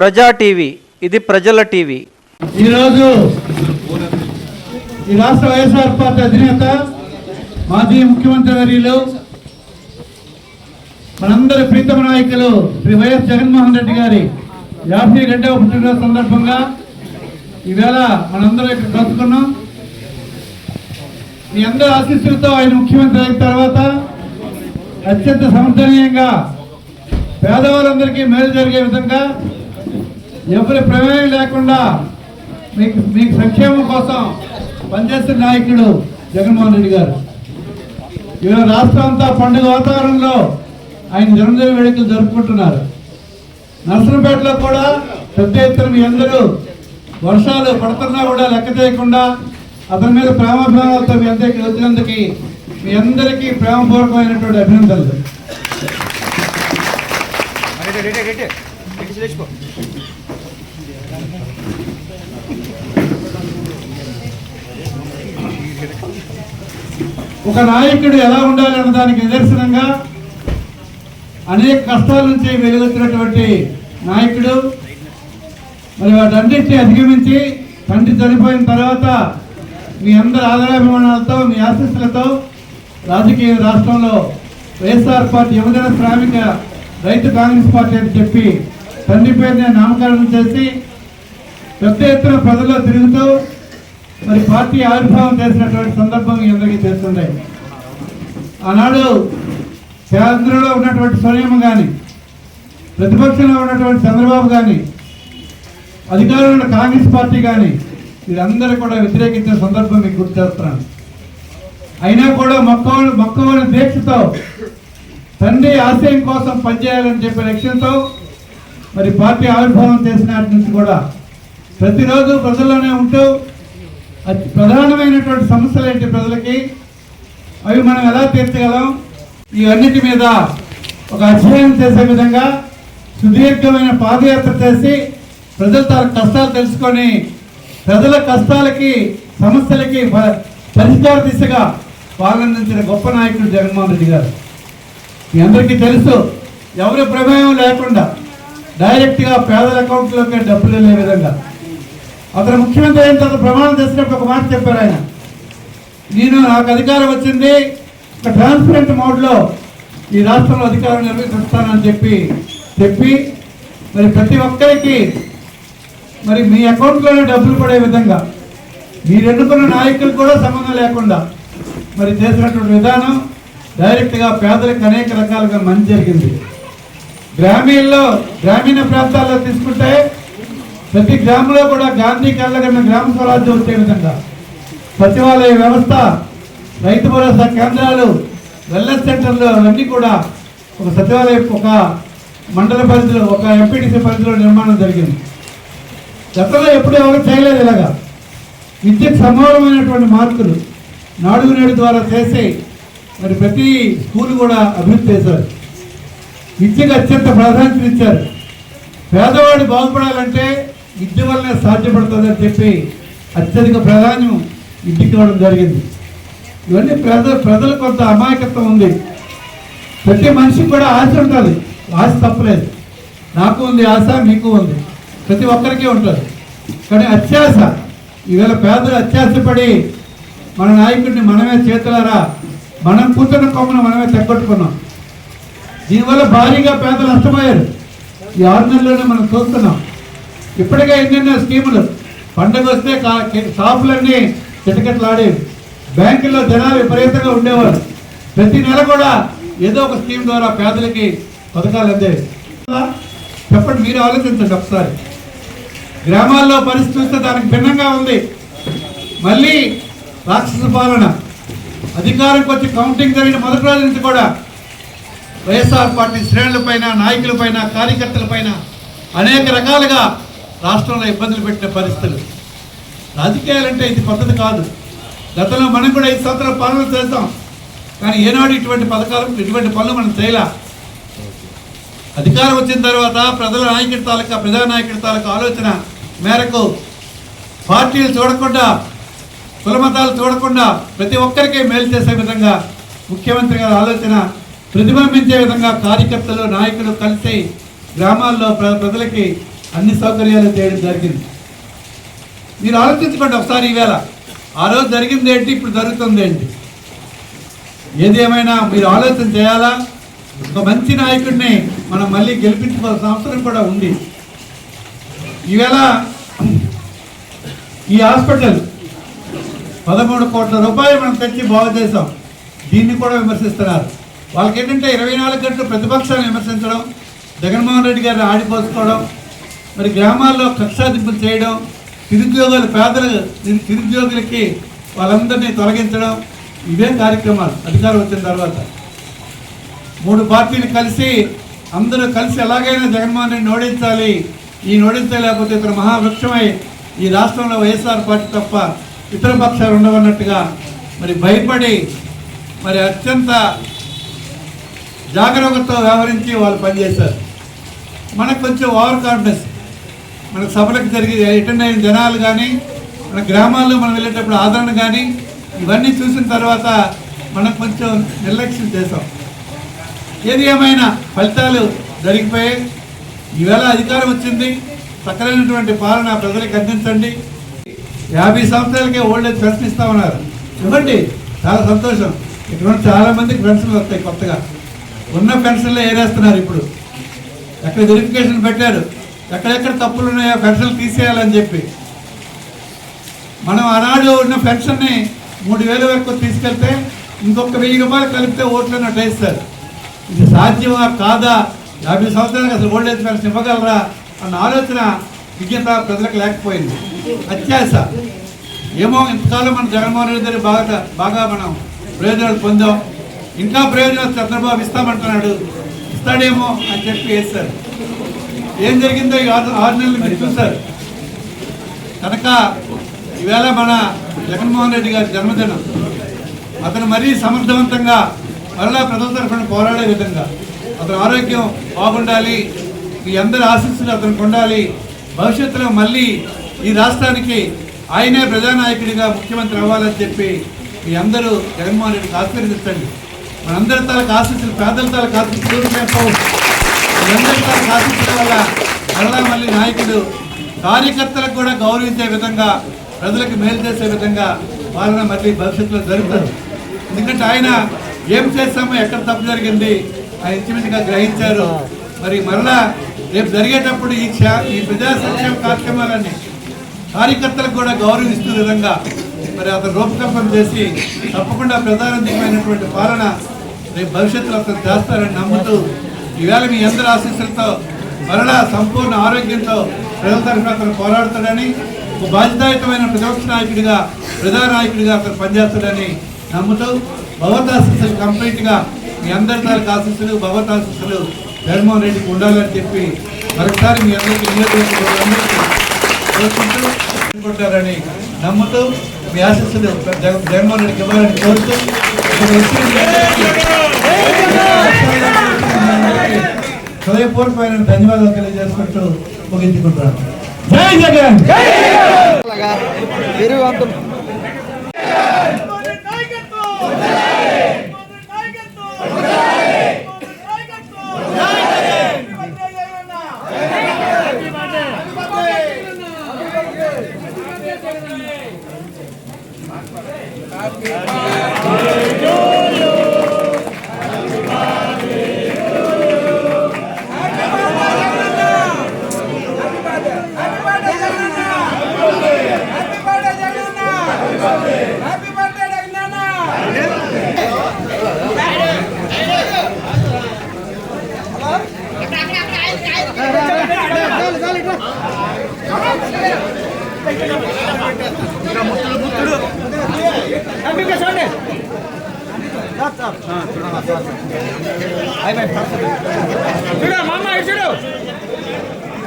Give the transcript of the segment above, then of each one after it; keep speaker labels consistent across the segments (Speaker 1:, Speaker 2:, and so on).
Speaker 1: ప్రజా టీవీ ఇది ప్రజల టీవీ.
Speaker 2: ఈరోజు ఈ రాష్ట్ర వైఎస్ఆర్ పార్టీ అధినేత మాజీ ముఖ్యమంత్రి వర్యులు మనందరి ప్రీతమ నాయకులు శ్రీ వైఎస్ జగన్మోహన్ రెడ్డి గారి యాభై రెండవ పుట్టినరోజు సందర్భంగా ఈవేళ మనందరం ఇక్కడ కలుసుకున్నాం మీ అందరి ఆశీస్సులతో ఆయన ముఖ్యమంత్రి అయిన తర్వాత అత్యంత సమర్థనీయంగా పేదవారందరికీ మేలు జరిగే విధంగా ఎవరి ప్రమేయం లేకుండా మీకు మీకు సంక్షేమం కోసం పనిచేస్తున్న నాయకుడు జగన్మోహన్ రెడ్డి గారు. ఈరోజు రాష్ట్రం అంతా పండుగ వాతావరణంలో ఆయన జన్మదిన వేడుకలు జరుపుకుంటున్నారు. నర్సంపేటలో కూడా పెద్ద ఎత్తున మీ అందరూ వర్షాలు పడుతున్నా కూడా లెక్క చేయకుండా అతని మీద ప్రేమాభిమానాలతో మీ అందరికీ వచ్చినందుకు మీ అందరికీ ప్రేమపూర్వకమైనటువంటి అభినందనలు. ఒక నాయకుడు ఎలా ఉండాలన్న దానికి నిదర్శనంగా అనేక కష్టాల నుంచి వెలుగుతున్నటువంటి నాయకుడు మరి వాటన్నిటిని అధిగమించి తండ్రి చనిపోయిన తర్వాత మీ అందరి ఆదరాభిమానాలతో మీ ఆశీస్సులతో రాజకీయ రాష్ట్రంలో వైఎస్ఆర్ పార్టీ యువజన శ్రామిక రైతు కాంగ్రెస్ పార్టీ అని చెప్పి తండ్రి పేరుని నామకరణం చేసి పెద్ద ఎత్తున ప్రజల్లో తిరుగుతూ మరి పార్టీ ఆవిర్భావం చేసినటువంటి సందర్భం మీ అందరికీ తెలుస్తుంది ఆనాడు కేంద్రంలో ఉన్నటువంటి సోనియమ్మ కానీ ప్రతిపక్షంలో ఉన్నటువంటి చంద్రబాబు కానీ అధికారంలో ఉన్న కాంగ్రెస్ పార్టీ కానీ వీరందరూ కూడా వ్యతిరేకించిన సందర్భం మీకు గుర్తు చేస్తున్నాను. అయినా కూడా మొక్క మొక్కవని దీక్షతో తండ్రి ఆశయం కోసం పనిచేయాలని చెప్పే లక్ష్యంతో మరి పార్టీ ఆవిర్భావం చేసిన నుంచి కూడా ప్రతిరోజు ప్రజల్లోనే ఉంటూ అతి ప్రధానమైనటువంటి సమస్యలు ఏంటి ప్రజలకి? అవి మనం ఎలా తీర్చగలం? ఇవన్నిటి మీద ఒక అధ్యయనం చేసే విధంగా సుదీర్ఘమైన పాదయాత్ర చేసి ప్రజల తన కష్టాలు తెలుసుకొని ప్రజల కష్టాలకి సమస్యలకి పరిష్కార దిశగా పాలనందించిన గొప్ప నాయకుడు జగన్మోహన్ రెడ్డి గారు. మీ అందరికీ తెలుసు ఎవరి ప్రమేయం లేకుండా డైరెక్ట్గా పేదల అకౌంట్లోకి డబ్బులు వెళ్ళే విధంగా అతను ముఖ్యమంత్రి అయిన తర్వాత ప్రమాణం చేసినప్పుడు ఒక మాట చెప్పారు ఆయన. నేను నాకు అధికారం వచ్చింది ఒక ట్రాన్స్పరెంట్ మోడ్లో ఈ రాష్ట్రంలో అధికారం నిర్వహిస్తానని చెప్పి చెప్పి మరి ప్రతి ఒక్కరికి మరి మీ అకౌంట్లోనే డబ్బులు పడే విధంగా మీరెన్నుకున్న నాయకులు కూడా సంబంధం లేకుండా మరి చేసినటువంటి విధానం డైరెక్ట్గా పేదలకు అనేక రకాలుగా మంచి జరిగింది. గ్రామీణలో గ్రామీణ ప్రాంతాల్లో తీసుకుంటే ప్రతి గ్రామంలో కూడా గాంధీ కళ్ళగన్న గ్రామ స్వరాజ్యం వచ్చే విధంగా. సచివాలయ వ్యవస్థ రైతు భరోసా కేంద్రాలు వెల్నెస్ సెంటర్లు అవన్నీ కూడా ఒక సచివాలయం ఒక మండల పరిధిలో ఒక ఎంపీటీసీ పరిధిలో నిర్మాణం జరిగింది. గతంలో ఎప్పుడు ఎవరు చేయలేదు ఇలాగా. విద్యకు సమూలమైనటువంటి మార్పులు నాడుగు నేడు ద్వారా చేసి మరి ప్రతి స్కూల్ కూడా అభివృద్ధి చేశారు. విద్యకు అత్యంత ప్రాధాన్యత ఇచ్చారు పేదవాడు బాగుపడాలంటే విద్య వల్లనే సాధ్యపడుతుందని చెప్పి అత్యధిక ప్రాధాన్యం ఇంటికి ఇవ్వడం జరిగింది. ఇవన్నీ ప్రజ ప్రజలు కొంత అమాయకత్వం ఉంది. ప్రతి మనిషికి కూడా ఆశ ఉంటుంది. ఆశ తప్పలేదు. నాకు ఉంది ఆశ మీకు ఉంది. ప్రతి ఒక్కరికి ఉంటుంది. కానీ అత్యాశ ఈవేళ పేదలు అత్యాశపడి మన నాయకుడిని మనమే చేతులారా మనం కూర్చున్న కొమ్మను మనమే తగ్గొట్టుకున్నాం దీనివల్ల భారీగా పేదలు నష్టపోయారు. ఈ ఆరు నెలల్లోనే మనం చూస్తున్నాం. ఇప్పటికే ఎన్నెన్నో స్కీములు. పండగ వస్తే కా- షాపులన్నీ చిటకట్లాడేవి బ్యాంకుల్లో జనాలు విపరీతంగా ఉండేవారు. ప్రతి నెల కూడా ఏదో ఒక స్కీమ్ ద్వారా పేదలకి పథకాలు అందేవి. చెప్పండి మీరు ఆలోచించండి ఒకసారి. గ్రామాల్లో పరిస్థితి చూస్తే దానికి భిన్నంగా ఉంది. మళ్ళీ రాక్షస పాలన. అధికారంకి వచ్చి కౌంటింగ్ జరిగిన మొదటి రోజు నుంచి కూడా వైఎస్ఆర్ పార్టీ శ్రేణులపైన నాయకులపైన కార్యకర్తలపైన అనేక రకాలుగా రాష్ట్రంలో ఇబ్బందులు పెట్టిన పరిస్థితులు. రాజకీయాలంటే ఇది పద్ధతి కాదు. గతంలో మనం కూడా ఐదు సంవత్సరాల పాలన చేస్తాం కానీ ఏనాడు ఇటువంటి పథకాలు ఇటువంటి పనులు మనం చేయలే. అధికారం వచ్చిన తర్వాత ప్రజల నాయకుడి తాలూకా ప్రజానాయకుడి తాలూకా ఆలోచన మేరకు పార్టీలు చూడకుండా కులమతాలు చూడకుండా ప్రతి ఒక్కరికి మేలు చేసే విధంగా ముఖ్యమంత్రి గారి ఆలోచన ప్రతిబింబించే విధంగా కార్యకర్తలు నాయకులు కలిసి గ్రామాల్లో ప్ర- ప్రజలకి అన్ని సౌకర్యాలు చేయడం జరిగింది. మీరు ఆలోచించుకోండి ఒకసారి ఈవేళ. ఆ రోజు జరిగింది ఏంటి? ఇప్పుడు జరుగుతుంది ఏంటి? ఏది ఏమైనా మీరు ఆలోచన చేయాలా? ఒక మంచి నాయకుడిని మనం మళ్ళీ గెలిపించుకోవాల్సిన అవసరం కూడా ఉంది. ఈవేళ ఈ హాస్పిటల్ పదమూడు కోట్ల రూపాయలు మనం తెచ్చి బాగు చేసాం దీన్ని కూడా విమర్శిస్తున్నారు. వాళ్ళకి ఏంటంటే ఇరవై నాలుగు గంటలు ప్రతిపక్షాన్ని విమర్శించడం జగన్మోహన్ రెడ్డి గారిని ఆడిపోసుకోవడం మరి గ్రామాల్లో కక్షాదింపులు చేయడం నిరుద్యోగులు పేదలు నిరుద్యోగులకి వాళ్ళందరినీ తొలగించడం ఇవే కార్యక్రమాలు అధికారం వచ్చిన తర్వాత. మూడు పార్టీలు కలిసి అందరూ కలిసి ఎలాగైనా జగన్మోహన్ రెడ్డిని ఓడించాలి. ఈ ఓడించలేకపోతే ఇతర మహావృక్షమై ఈ రాష్ట్రంలో వైఎస్ఆర్ పార్టీ తప్ప ఇతర పక్షాలు ఉండవన్నట్టుగా మరి భయపడి మరి అత్యంత జాగ్రత్తతో వ్యవహరించి వాళ్ళు పనిచేశారు. మనకు కొంచెం ఓవర్ కాన్ఫిడెన్స్. మన సభలకు జరిగే అటెండ్ అయిన జనాలు కానీ మన గ్రామాల్లో మనం వెళ్ళేటప్పుడు ఆదరణ కానీ ఇవన్నీ చూసిన తర్వాత మనం కొంచెం నిర్లక్ష్యం చేసాం ఏది ఏమైనా ఫలితాలు జరిగిపోయాయి ఈవేళ అధికారం వచ్చింది సకలైనటువంటి పాలన ప్రజలకు అందించండి. యాభై సంవత్సరాలకే ఓల్డ్ ఏజ్ పెన్షన్ ఇస్తామన్నారు. ఇవ్వండి చాలా సంతోషం. ఇక్కడ చాలా మందికి పెన్షన్లు వస్తాయి కొత్తగా. ఉన్న పెన్షన్లే ఏరేస్తున్నారు ఇప్పుడు. ఎక్కడ వెరిఫికేషన్ పెట్టారు? ఎక్కడెక్కడ తప్పులు ఉన్నాయో పెన్షన్లు తీసేయాలని చెప్పి. మనం ఆనాడు ఉన్న పెన్షన్ని మూడు వేల వరకు తీసుకెళ్తే ఇంకొక వెయ్యి రూపాయలు కలిపితే ఓట్లను అట్టేస్తారు ఇది సాధ్యమా కాదా? యాభై సంవత్సరాలకు అసలు ఓల్డ్ ఏజ్ పెన్షన్ ఇవ్వగలరా? అన్న ఆలోచన విజ్ఞత ప్రజలకు లేకపోయింది. అత్యాశ. ఏమో ఇంతకాలం మన జగన్మోహన్ రెడ్డి గారు బాగా బాగా మనం ప్రయోజనాలు పొందాం. ఇంకా ప్రయోజనాలు చంద్రబాబు ఇస్తామంటున్నాడు. ఇస్తాడేమో అని చెప్పి వేస్తారు ఏం జరిగిందో ఈ ఆరు ఆరు నెలలు మీరు చూశారు. కనుక ఈవేళ మన జగన్మోహన్ రెడ్డి గారి జన్మదినం. అతను మరీ సమర్థవంతంగా మరలా ప్రజల తరఫున పోరాడే విధంగా అతని ఆరోగ్యం బాగుండాలి మీ అందరి ఆశీస్సులు అతనికి ఉండాలి భవిష్యత్తులో మళ్ళీ ఈ రాష్ట్రానికి ఆయనే ప్రజానాయకుడిగా ముఖ్యమంత్రి అవ్వాలని చెప్పి మీ అందరూ జగన్మోహన్ రెడ్డికి ఆశీర్వదించండి. మనందరి తాలకు ఆశీస్సులు పేదల తాలకు ఆశీస్సులు ఊరికేపోవు. సాధించడం వల్ల మరలా మళ్ళీ నాయకుడు కార్యకర్తలకు కూడా గౌరవించే విధంగా ప్రజలకు మేలు చేసే విధంగా పాలన మళ్ళీ భవిష్యత్తులో జరుగుతుంది ఎందుకంటే ఆయన ఏం చేస్తామో ఎక్కడ తప్పు జరిగింది ఆయన ఇంచుమించుగా గ్రహించారు మరి మరలా రేపు జరిగేటప్పుడు ఈ ఈ ప్రజా సంక్షేమ కార్యక్రమాలన్నీ కార్యకర్తలకు కూడా గౌరవిస్తున్న విధంగా మరి అతను రూపకల్పన చేసి తప్పకుండా ప్రధానమైనటువంటి పాలన రేపు భవిష్యత్తులో అతను చేస్తారని నమ్ముతూ ఈవేళ మీ అందరి ఆశీస్సులతో మరలా సంపూర్ణ ఆరోగ్యంతో ప్రజల తరఫున అతను పోరాడతాడని ఒక బాధ్యతాయుతమైన ప్రతిపక్ష నాయకుడిగా ప్రధానాయకుడిగా అతను పనిచేస్తాడని నమ్ముతూ భగవతాశీస్సులు కంప్లీట్గా మీ అందరి తాలూకు ఆశీస్సులు భగవతాశీస్సులు జగన్మోహన్ రెడ్డికి ఉండాలని చెప్పి మరొకసారి మీ అందరికీ నియోజకవర్గందరికీ నమ్ముతూ మీ ఆశీస్సులు జగన్మోహన్ రెడ్డికి ఇవ్వాలని కోరుతూ హృదయపూర్వకమైన ధన్యవాదాలు తెలియజేసుకుంటూ ముగించుకుంటున్నాను. జై జగన్!
Speaker 3: హ్యాపీ చూడు మామ చూడు.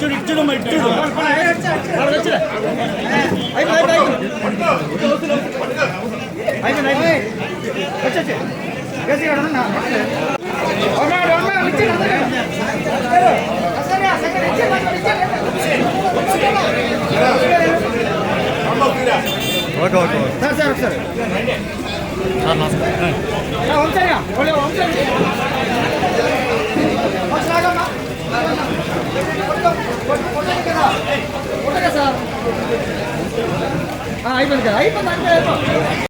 Speaker 3: చూడు ఇటు చూడు మరి ఇటు చూడు. వాళ్ళు వచ్చిరా అయిపోయి అయిపోయి అయిపోయి. వచ్చి గసి ఉన్నా. ఉన్నాడు ఉన్నాడు ఇచ్చి సార్ సార్ ఒకసారి. சார்
Speaker 4: అయిపోయింది కదా అయిపోయింది అంటే